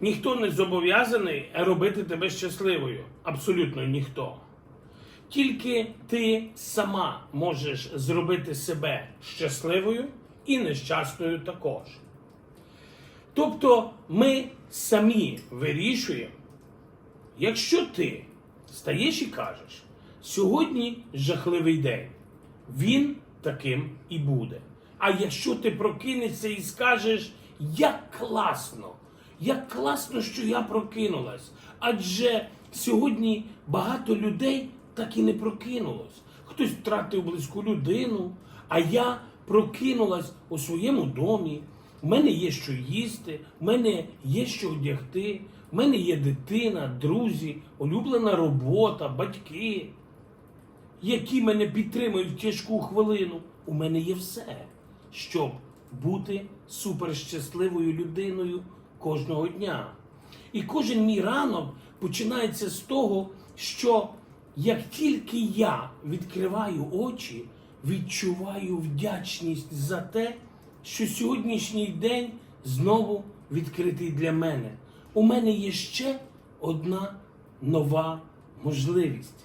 Ніхто не зобов'язаний робити тебе щасливою. Абсолютно ніхто. Тільки ти сама можеш зробити себе щасливою і нещасною також. Тобто ми самі вирішуємо, якщо ти стаєш і кажеш, сьогодні жахливий день, він таким і буде. А якщо ти прокинешся і скажеш, як класно, як класно, що я прокинулась, адже сьогодні багато людей так і не прокинулось. Хтось втратив близьку людину, а я прокинулась у своєму домі. У мене є що їсти, в мене є що одягти, в мене є дитина, друзі, улюблена робота, батьки, які мене підтримують в тяжку хвилину. У мене є все, щоб бути суперщасливою людиною кожного дня. І кожен мій ранок починається з того, що як тільки я відкриваю очі, відчуваю вдячність за те, що сьогоднішній день знову відкритий для мене. У мене є ще одна нова можливість.